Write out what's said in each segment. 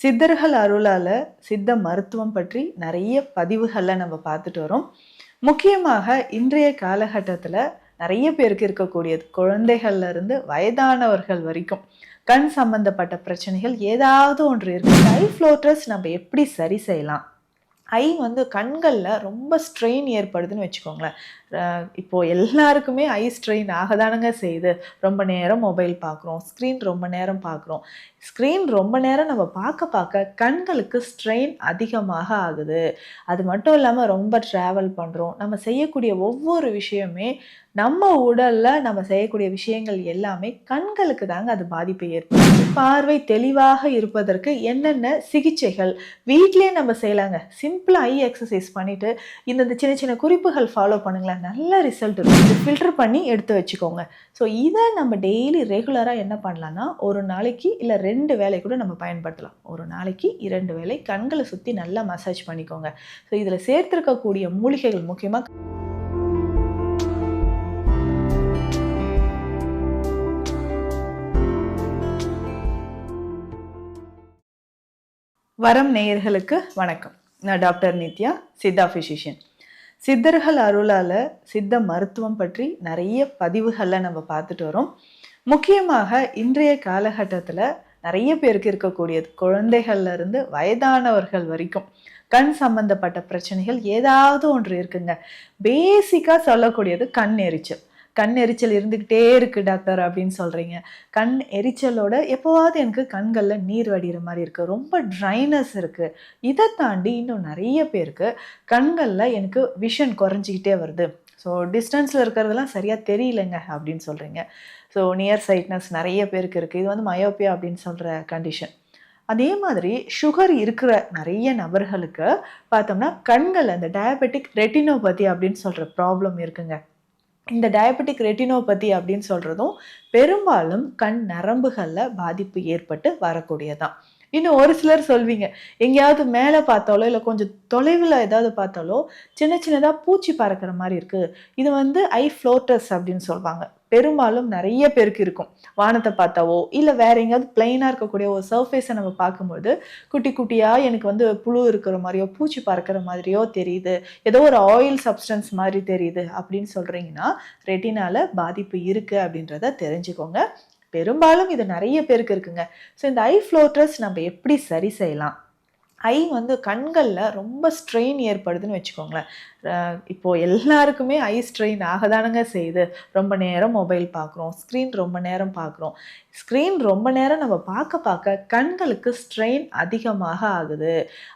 சித்தர்கள் அருளால் சித்த மருத்துவம் பற்றி நிறைய பதிவுகளில் நம்ம பார்த்துட்டு வரோம். முக்கியமாக இன்றைய காலகட்டத்தில் நிறைய பேருக்கு இருக்கக்கூடியது குழந்தைகள்லேருந்து வயதானவர்கள் வரைக்கும் கண் சம்பந்தப்பட்ட பிரச்சனைகள் ஏதாவது ஒன்று இருக்குது ஐ ஃப்ளோட்டர்ஸ் நம்ம எப்படி சரி செய்யலாம்? ஐ வந்து கண்களில் ரொம்ப ஸ்ட்ரெயின் ஏற்படுதுன்னு வச்சுக்கோங்களேன். இப்போது எல்லாருக்குமே ஐ ஸ்ட்ரெயின் ஆகதானுங்க செய்யுது. ரொம்ப நேரம் மொபைல் பார்க்குறோம் ஸ்க்ரீன் ரொம்ப நேரம் பார்க்குறோம் ஸ்க்ரீன் ரொம்ப நேரம் நம்ம பார்க்க பார்க்க கண்களுக்கு ஸ்ட்ரெயின் அதிகமாக ஆகுது. அது மட்டும் இல்லாமல் ரொம்ப ட்ராவல் பண்ணுறோம் நம்ம செய்யக்கூடிய ஒவ்வொரு விஷயமே நம்ம உடலில் நம்ம செய்யக்கூடிய விஷயங்கள் எல்லாமே கண்களுக்கு தாங்க அது பாதிப்பை ஏற்படுத்தும் பார்வை தெளிவாக இருப்பதற்கு என்னென்ன சிகிச்சைகள்? வீட்லயே நம்ம செய்யலாங்க. சிம்பிளாக ஐ எக்ஸசைஸ் பண்ணிவிட்டு இந்த இந்த சின்ன சின்ன குறிப்புகள் ஃபாலோ பண்ணுங்களேன். நல்ல ரிசல்ட் இருக்கும் ஃபில்டர் பண்ணி எடுத்து வச்சுக்கோங்க. ஸோ இதை நம்ம டெய்லி ரெகுலராக என்ன பண்ணலான்னா ஒரு நாளைக்கு இல்லை ரெண்டு வேலை கூட நம்ம பயன்படுத்தலாம். ஒரு நாளைக்கு இரண்டு வேலை கண்களை சுற்றி நல்லா மசாஜ் பண்ணிக்கோங்க. ஸோ இதில் சேர்த்துருக்கக்கூடிய மூலிகைகள் முக்கியமாக வரம் நேயர்களுக்கு வணக்கம். நான் டாக்டர் நித்யா சித்தா ஃபிசிஷியன் சித்தர்கள் அருளால் சித்த மருத்துவம் பற்றி நிறைய பதிவுகளில் நம்ம பார்த்துட்டு வரோம். முக்கியமாக இன்றைய காலகட்டத்தில் நிறைய பேருக்கு இருக்கக்கூடியது. குழந்தைகள்லேருந்து வயதானவர்கள் வரைக்கும் கண் சம்பந்தப்பட்ட பிரச்சனைகள் ஏதாவது ஒன்று இருக்குங்க. பேசிக்காக சொல்லக்கூடியது கண் எரிச்சல். கண் எரிச்சல் இருந்துக்கிட்டே இருக்கு டாக்டர் அப்படின்னு சொல்றீங்க. கண் எரிச்சலோட எப்போவாவது எனக்கு கண்களில் நீர் வடிகிற மாதிரி இருக்கு. ரொம்ப ட்ரைனஸ் இருக்கு. இதை தாண்டி இன்னும் நிறைய பேருக்கு கண்களில் எனக்கு விஷன் குறைஞ்சிக்கிட்டே வருது. ஸோ டிஸ்டன்ஸில் இருக்கிறதெல்லாம் சரியாக தெரியலங்க அப்படின்னு சொல்கிறீங்க ஸோ நியர் சைட்னஸ் நிறைய பேருக்கு இருக்குது இது வந்து மயோப்பியா அப்படின்னு சொல்கிற கண்டிஷன் அதே மாதிரி சுகர் இருக்கிற நிறைய நபர்களுக்கு பார்த்தோம்னா கண்கள் அந்த டயபெட்டிக் ரெட்டினோபதி அப்படின்னு சொல்கிற ப்ராப்ளம் இருக்குங்க. இந்த டயபெட்டிக் ரெட்டினோபதி அப்படின்னு சொல்கிறதும் பெரும்பாலும் கண் நரம்புகளில் பாதிப்பு ஏற்பட்டு வரக்கூடியதான் இன்னும் ஒரு சிலர் சொல்வீங்க எங்கேயாவது மேலே பார்த்தாலோ இல்லை கொஞ்சம் தொலைவில் ஏதாவது பார்த்தாலோ சின்ன சின்னதாக பூச்சி பறக்கிற மாதிரி இருக்குது இது வந்து ஐ ஃப்ளோட்டர்ஸ் அப்படின்னு சொல்லுவாங்க பெரும்பாலும் நிறைய பேருக்கு இருக்கும். வானத்தை பார்த்தாவோ இல்லை வேற எங்கேயாவது பிளெயினாக இருக்கக்கூடிய ஒரு சர்ஃபேஸை நம்ம பார்க்கும்போது குட்டி குட்டியாக எனக்கு வந்து புழு இருக்கிற மாதிரியோ பூச்சி பறக்கிற மாதிரியோ தெரியுது. ஏதோ ஒரு ஆயில் சப்ஸ்டன்ஸ் மாதிரி தெரியுது அப்படின்னு சொல்கிறீங்கன்னா ரெட்டினால பாதிப்பு இருக்குது அப்படின்றத தெரிஞ்சுக்கோங்க. பெரும்பாலும் இது நிறைய பேருக்கு இருக்குங்க. ஸோ இந்த ஐ ஃப்ளோட்டர்ஸ் நம்ம எப்படி சரி செய்யலாம்? ஐ வந்து கண்களில் ரொம்ப ஸ்ட்ரெயின் ஏற்படுதுன்னு வச்சுக்கோங்களேன். இப்போது எல்லாருக்குமே ஐ ஸ்ட்ரெயின் ஆகதானுங்க செய்யுது. ரொம்ப நேரம் மொபைல் பார்க்குறோம் ஸ்க்ரீன் ரொம்ப நேரம் பார்க்குறோம் ஸ்க்ரீன் ரொம்ப நேரம் நம்ம பார்க்க பார்க்க கண்களுக்கு ஸ்ட்ரெயின் அதிகமாக ஆகுது.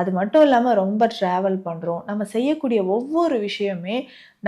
அது மட்டும் இல்லாமல் ரொம்ப ட்ராவல் பண்ணுறோம் நம்ம செய்யக்கூடிய ஒவ்வொரு விஷயமே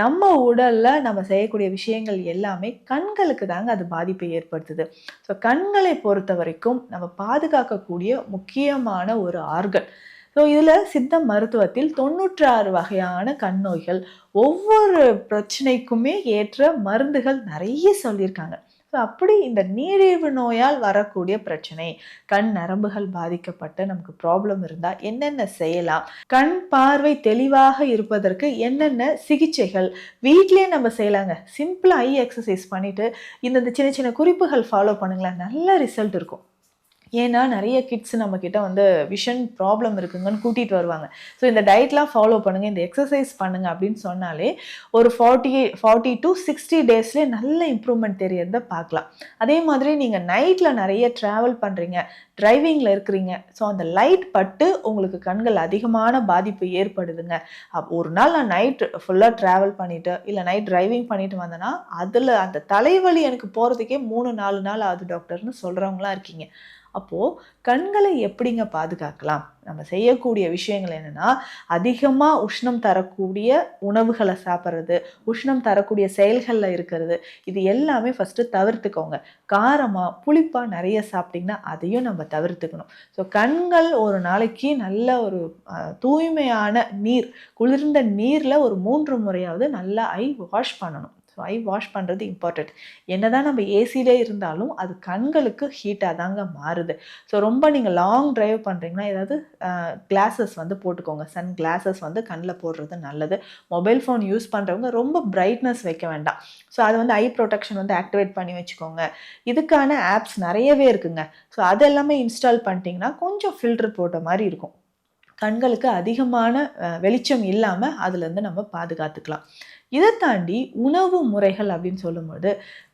நம்ம உடலில் நம்ம செய்யக்கூடிய விஷயங்கள் எல்லாமே கண்களுக்கு தாங்க அது பாதிப்பை ஏற்படுத்துது. ஸோ கண்களை பொறுத்த வரைக்கும் நம்ம பாதுகாக்கக்கூடிய முக்கியமான ஒரு ஆர்கன். ஸோ இதில் சித்த மருத்துவத்தில் தொண்ணூற்றாறு வகையான கண் நோய்கள் ஒவ்வொரு பிரச்சனைக்குமே ஏற்ற மருந்துகள் நிறைய சொல்லியிருக்காங்க. அப்படி இந்த நீரிழிவு நோயால் வரக்கூடிய பிரச்சனை கண் நரம்புகள் பாதிக்கப்பட்டு நமக்கு ப்ராப்ளம் இருந்தால் என்னென்ன செய்யலாம்? கண் பார்வை தெளிவாக இருப்பதற்கு என்னென்ன சிகிச்சைகள்? வீட்லேயே நம்ம செய்யலாங்க. சிம்பிளாக ஐ எக்ஸசைஸ் பண்ணிட்டு இந்த சின்ன சின்ன குறிப்புகள் ஃபாலோ பண்ணுங்களேன். நல்ல ரிசல்ட் இருக்கும். ஏன்னா நிறைய கிட்ஸ் நம்ம கிட்ட வந்து விஷன் ப்ராப்ளம் இருக்குங்கன்னு கூட்டிட்டு வருவாங்க. ஸோ இந்த டயட்லாம் ஃபாலோ பண்ணுங்க இந்த எக்ஸசைஸ் பண்ணுங்க அப்படின்னு சொன்னாலே ஒரு ஃபார்ட்டி ஃபார்ட்டி டு சிக்ஸ்டி டேஸ்லேயே நல்ல இம்ப்ரூவ்மெண்ட் தெரியறத பார்க்கலாம். அதே மாதிரி நீங்கள் நைட்டில் நிறைய ட்ராவல் பண்ணுறீங்க டிரைவிங்கில் இருக்கிறீங்க ஸோ அந்த லைட் பட்டு உங்களுக்கு கண்கள் அதிகமான பாதிப்பு ஏற்படுதுங்க. அப் ஒரு நாள் நான் நைட் ஃபுல்லாக ட்ராவல் பண்ணிவிட்டு இல்லை நைட் டிரைவிங் பண்ணிட்டு வந்தேன்னா அதில் அந்த தலைவலி எனக்கு போகிறதுக்கே மூணு நாலு நாள் ஆகுது டாக்டர்னு சொல்கிறவங்களாம் இருக்கீங்க. அப்போது கண்களை எப்படிங்க பாதுகாக்கலாம்? நம்ம செய்யக்கூடிய விஷயங்கள் என்னென்னா அதிகமாக உஷ்ணம் தரக்கூடிய உணவுகளை சாப்பிட்றது உஷ்ணம் தரக்கூடிய செயல்களில் இருக்கிறது இது எல்லாமே ஃபஸ்ட்டு தவிர்த்துக்கோங்க. காரமாக புளிப்பாக நிறைய சாப்பிட்டிங்கன்னா அதையும் நம்ம தவிர்த்துக்கணும். ஸோ கண்கள் ஒரு நாளைக்கு நல்ல ஒரு தூய்மையான நீர் குளிர்ந்த நீரில் ஒரு மூன்று முறையாவது நல்லா ஐ வாஷ் பண்ணணும். ஸோ ஐ வாஷ் பண்ணுறது இம்பார்ட்டண்ட் என்னதான் நம்ம ஏசியிலே இருந்தாலும் அது கண்களுக்கு ஹீட்டாக தாங்க மாறுது. ஸோ ரொம்ப நீங்கள் லாங் ட்ரைவ் பண்ணுறீங்கன்னா ஏதாவது கிளாஸஸ் வந்து போட்டுக்கோங்க. சன் கிளாஸஸ் வந்து கண்ணில் போடுறது நல்லது. மொபைல் ஃபோன் யூஸ் பண்ணுறவங்க ரொம்ப பிரைட்னஸ் வைக்க வேண்டாம். ஸோ அது வந்து ஐ ப்ரொடெக்ஷன் வந்து ஆக்டிவேட் பண்ணி வச்சுக்கோங்க. இதுக்கான ஆப்ஸ் நிறையவே இருக்குங்க. ஸோ அது எல்லாமே இன்ஸ்டால் பண்ணிட்டீங்கன்னா கொஞ்சம் ஃபில்டர் போட்ட மாதிரி இருக்கும். கண்களுக்கு அதிகமான வெளிச்சம் இல்லாமல் அதுலேருந்து நம்ம பாதுகாத்துக்கலாம். இதை தாண்டி உணவு முறைகள் அப்படின்னு சொல்லும்போது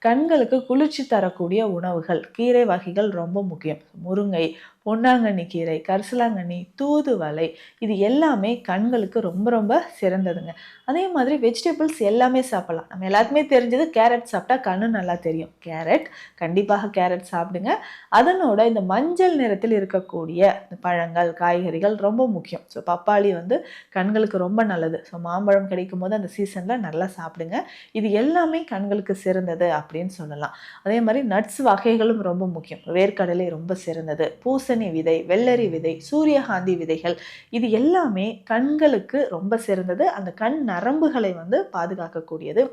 கண்களுக்கு குளிர்ச்சி தரக்கூடிய உணவுகள் கீரை வகைகள் ரொம்ப முக்கியம். முருங்கை பொன்னாங்கண்ணி கீரை கரிசலாங்கண்ணி தூதுவளை இது எல்லாமே கண்களுக்கு ரொம்ப ரொம்ப சிறந்ததுங்க. அதே மாதிரி வெஜிடபிள்ஸ் எல்லாமே சாப்பிடலாம். நம்ம எல்லாருக்குமே தெரிஞ்சது கேரட் சாப்பிட்டா கண்ணு நல்லா தெரியும். கேரட் கண்டிப்பாக கேரட் சாப்பிடுங்க. அதனோட இந்த மஞ்சள் நிறத்தில் இருக்கக்கூடிய இந்த பழங்கள் காய்கறிகள் ரொம்ப முக்கியம். ஸோ பப்பாளி வந்து கண்களுக்கு ரொம்ப நல்லது. ஸோ மாம்பழம் கிடைக்கும் போது அந்த சீசனில் நல்லா சாப்பிடுங்க. இது எல்லாமே கண்களுக்கு சிறந்தது அப்படின்னு சொல்லலாம். அதே மாதிரி நட்ஸ் வகைகளும் ரொம்ப முக்கியம். வேர்க்கடலை ரொம்ப சிறந்தது. பூசணி விதை வெள்ளரி விதை சூரியகாந்தி விதைகள் இது எல்லாமே கண்களுக்கு ரொம்ப சிறந்தது. அந்த கண் நரம்புகளை வந்து பாதுகாக்கக்கூடியது.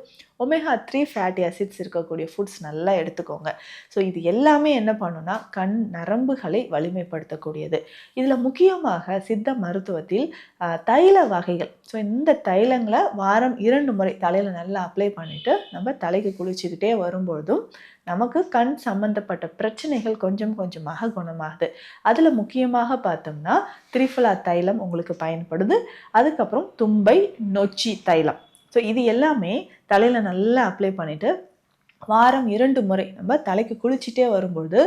ஒமேகா த்ரீ ஃபேட்டி அசிட்ஸ் இருக்கக்கூடிய ஃபுட்ஸ் நல்லா எடுத்துக்கோங்க. ஸோ இது எல்லாமே என்ன பண்ணுன்னா கண் நரம்புகளை வலிமைப்படுத்தக்கூடியது. இதில் முக்கியமாக சித்த மருத்துவத்தில் தைல வகைகள். ஸோ இந்த தைலங்களை வாரம் இரண்டு முறை தலையில் நல்லா அப்ளை பண்ணிவிட்டு நம்ம தலைக்கு குளிச்சுக்கிட்டே வரும்பொழுதும் நமக்கு கண் சம்பந்தப்பட்ட பிரச்சனைகள் கொஞ்சம் கொஞ்சமாக குணமாகுது. அதில் முக்கியமாக பார்த்தோம்னா திரிஃபலா தைலம் உங்களுக்கு பயன்படுது. அதுக்கப்புறம் தும்பை நொச்சி தைலம். ஸோ இது எல்லாமே தலையில் நல்லா அப்ளை பண்ணிவிட்டு வாரம் இரண்டு முறை நம்ம தலைக்கு குளிச்சுட்டே வரும்பொழுது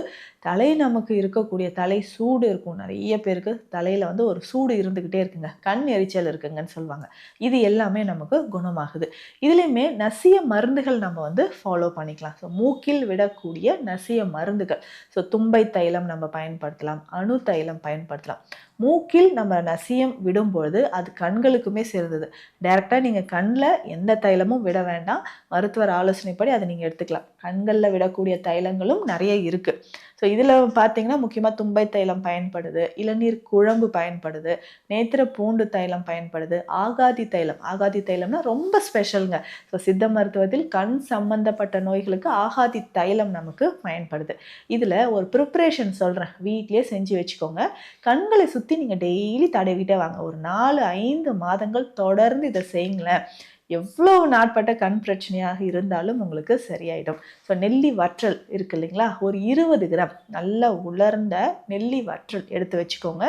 தலை நமக்கு இருக்கக்கூடிய தலை சூடு இருக்கும். நிறைய பேருக்கு தலையில் வந்து ஒரு சூடு இருந்துக்கிட்டே இருக்குங்க. கண் எரிச்சல் இருக்குங்கன்னு சொல்லுவாங்க. இது எல்லாமே நமக்கு குணமாகுது. இதுலேயுமே நசிய மருந்துகள் நம்ம வந்து ஃபாலோ பண்ணிக்கலாம். ஸோ மூக்கில் விடக்கூடிய நசிய மருந்துகள். ஸோ தும்பை தைலம் நம்ம பயன்படுத்தலாம். அணு தைலம் பயன்படுத்தலாம். மூக்கில் நம்ம நசியம் விடும்பொழுது அது கண்களுக்குமே சிறந்தது. டைரெக்டாக நீங்கள் கண்ணில் எந்த தைலமும் விட வேண்டாம். மருத்துவர் ஆலோசனைப்படி அதை நீங்கள் எடுத்துக்கலாம். கண்களில் விடக்கூடிய தைலங்களும் நிறைய இருக்குது ஸோ இதில் பார்த்தீங்கன்னா முக்கியமாக தும்பை தைலம் பயன்படுது இளநீர் குழம்பு பயன்படுது நேத்திர பூண்டு தைலம் பயன்படுது ஆகாதி தைலம். ஆகாதி தைலம்னா ரொம்ப ஸ்பெஷலுங்க ஸோ சித்த மருத்துவத்தில் கண் சம்பந்தப்பட்ட நோய்களுக்கு ஆகாதி தைலம் நமக்கு பயன்படுது. இதில் ஒரு ப்ரிப்ரேஷன் சொல்கிறேன் வீட்லேயே செஞ்சு வச்சுக்கோங்க. கண்களை சுற்றி நீங்கள் டெய்லி தடவிட்டே வாங்க. ஒரு நாலு ஐந்து மாதங்கள் தொடர்ந்து இதை செய்யுங்களேன். எவ்வளோ நாட்பட்ட கண் பிரச்சனையாக இருந்தாலும் உங்களுக்கு சரியாயிடும். ஸோ நெல்லி வற்றல் இருக்கு இல்லைங்களா? ஒரு இருபது கிராம் நல்ல உலர்ந்த நெல்லி வற்றல் எடுத்து வச்சுக்கோங்க.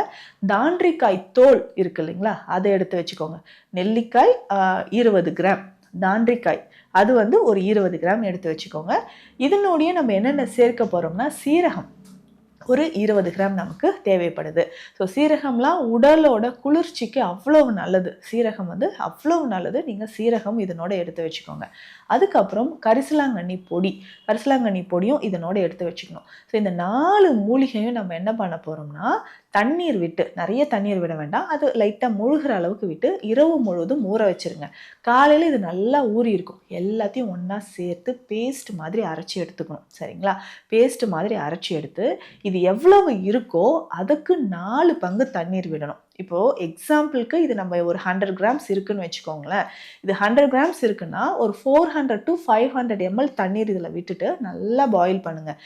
தாண்டிக்காய் தோல் இருக்கு இல்லைங்களா? அதை எடுத்து வச்சுக்கோங்க. நெல்லிக்காய் இருபது கிராம். தாண்டிக்காய் அது வந்து ஒரு இருபது கிராம் எடுத்து வச்சுக்கோங்க. இதனுடைய நம்ம என்னென்ன சேர்க்க போகிறோம்னா சீரகம். ஒரு இருபது கிராம் நமக்கு தேவைப்படுது. ஸோ சீரகம்லாம் உடலோட குளிர்ச்சிக்கு அவ்வளவு நல்லது. சீரகம் வந்து அவ்வளவு நல்லது. நீங்கள் சீரகம் இதனோட எடுத்து வச்சுக்கோங்க. அதுக்கப்புறம் கரிசலாங்கண்ணி பொடி. கரிசலாங்கண்ணி பொடியும் இதனோட எடுத்து வச்சுக்கணும். ஸோ இந்த நாலு மூலிகையும் நம்ம என்ன பண்ண போகிறோம்னா தண்ணீர் விட்டு நிறைய தண்ணீர் விட வேண்டாம். அது லைட்டாக முழுகிற அளவுக்கு விட்டு இரவு முழுவதும் ஊற வச்சிருங்க. காலையில் இது நல்லா ஊறி இருக்கும். எல்லாத்தையும் ஒன்றா சேர்த்து பேஸ்ட் மாதிரி அரைச்சி எடுத்துக்கணும். சரிங்களா? பேஸ்ட் மாதிரி அரைச்சி எடுத்து இது எவ்வளவு இருக்கோ அதுக்கு நாலு பங்கு தண்ணீர் விடணும். இப்போது எக்ஸாம்பிளுக்கு இது நம்ம ஒரு ஹண்ட்ரட் கிராம்ஸ் இருக்குன்னு வச்சுக்கோங்களேன். இது ஹண்ட்ரட் கிராம்ஸ் இருக்குன்னா ஒரு four hundred to five hundred ML தண்ணீர் இதில் விட்டுட்டு நல்லா பாயில் பண்ணுங்கள்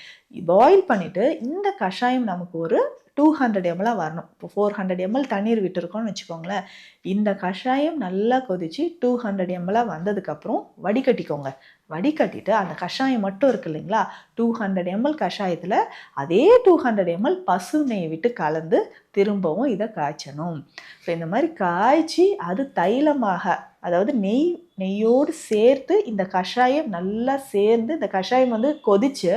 பாயில் பண்ணிவிட்டு இந்த கஷாயம் நமக்கு ஒரு டூ ஹண்ட்ரட் எம்எல்லாக வரணும். இப்போ ஃபோர் ஹண்ட்ரட் எம்எல் தண்ணீர் விட்டுருக்கோம்னு வச்சுக்கோங்களேன். இந்த கஷாயம் நல்லா கொதிச்சு டூ ஹண்ட்ரட் எம்எல்லாக வந்ததுக்கப்புறம் வடிகட்டிக்கோங்க. வடிகட்டிட்டு அந்த கஷாயம் மட்டும் இருக்கு இல்லைங்களா? டூ ஹண்ட்ரட் எம்எல் கஷாயத்தில் அதே டூ ஹண்ட்ரட் எம்எல் பசு நெய் விட்டு கலந்து திரும்பவும் இதை காய்ச்சணும். ஸோ இந்த மாதிரி காய்ச்சி அது தைலமாக அதாவது நெய் நெய்யோடு சேர்த்து இந்த கஷாயம் நல்லா சேர்ந்து இந்த கஷாயம் வந்து கொதிச்சு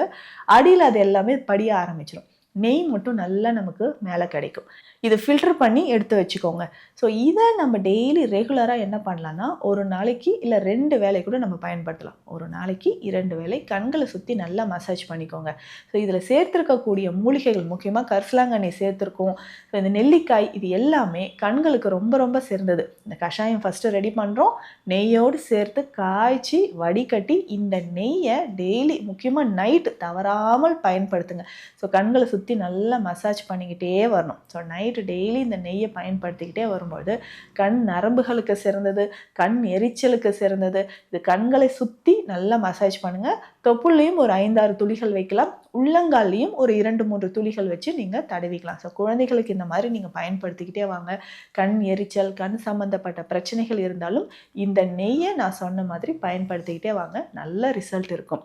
அடியில் அது எல்லாமே படிய ஆரம்பிச்சிடும் நெய் மட்டும் நல்லா நமக்கு மேலே கிடைக்கும். இதை ஃபில்டர் பண்ணி எடுத்து வச்சுக்கோங்க. ஸோ இதை நம்ம டெய்லி ரெகுலராக என்ன பண்ணலான்னா ஒரு நாளைக்கு இல்லை ரெண்டு வேலை கூட நம்ம பயன்படுத்தலாம். ஒரு நாளைக்கு இரண்டு வேலை கண்களை சுற்றி நல்லா மசாஜ் பண்ணிக்கோங்க. ஸோ இதில் சேர்த்துருக்கக்கூடிய மூலிகைகள் முக்கியமாக கர்சலாங்கண்ணி சேர்த்துருக்கோம். ஸோ இந்த நெல்லிக்காய் இது எல்லாமே கண்களுக்கு ரொம்ப ரொம்ப சிறந்தது இந்த கஷாயம் ஃபஸ்ட்டு ரெடி பண்ணுறோம் நெய்யோடு சேர்த்து காய்ச்சி வடிகட்டி இந்த நெய்யை டெய்லி முக்கியமாக நைட்டு தவறாமல் பயன்படுத்துங்க. ஸோ கண்களை சுற்றி சுற்றி நல்லா மசாஜ் பண்ணிக்கிட்டே வரணும். ஸோ நைட்டு டெய்லி இந்த நெய்யை பயன்படுத்திக்கிட்டே வரும்பொழுது கண் நரம்புகளுக்கு சிறந்தது கண் எரிச்சலுக்கு சிறந்தது. இது கண்களை சுற்றி நல்லா மசாஜ் பண்ணுங்கள் தொப்புள்ளையும் ஒரு ஐந்தாறு துளிகள் வைக்கலாம். உள்ளங்கால்லையும் ஒரு இரண்டு மூன்று துளிகள் வச்சு நீங்கள் தடவிக்கலாம். ஸோ குழந்தைகளுக்கு இந்த மாதிரி நீங்கள் பயன்படுத்திக்கிட்டே வாங்க. கண் எரிச்சல் கண் சம்மந்தப்பட்ட பிரச்சனைகள் இருந்தாலும் இந்த நெய்யை நான் சொன்ன மாதிரி பயன்படுத்திக்கிட்டே வாங்க. நல்ல ரிசல்ட் இருக்கும்.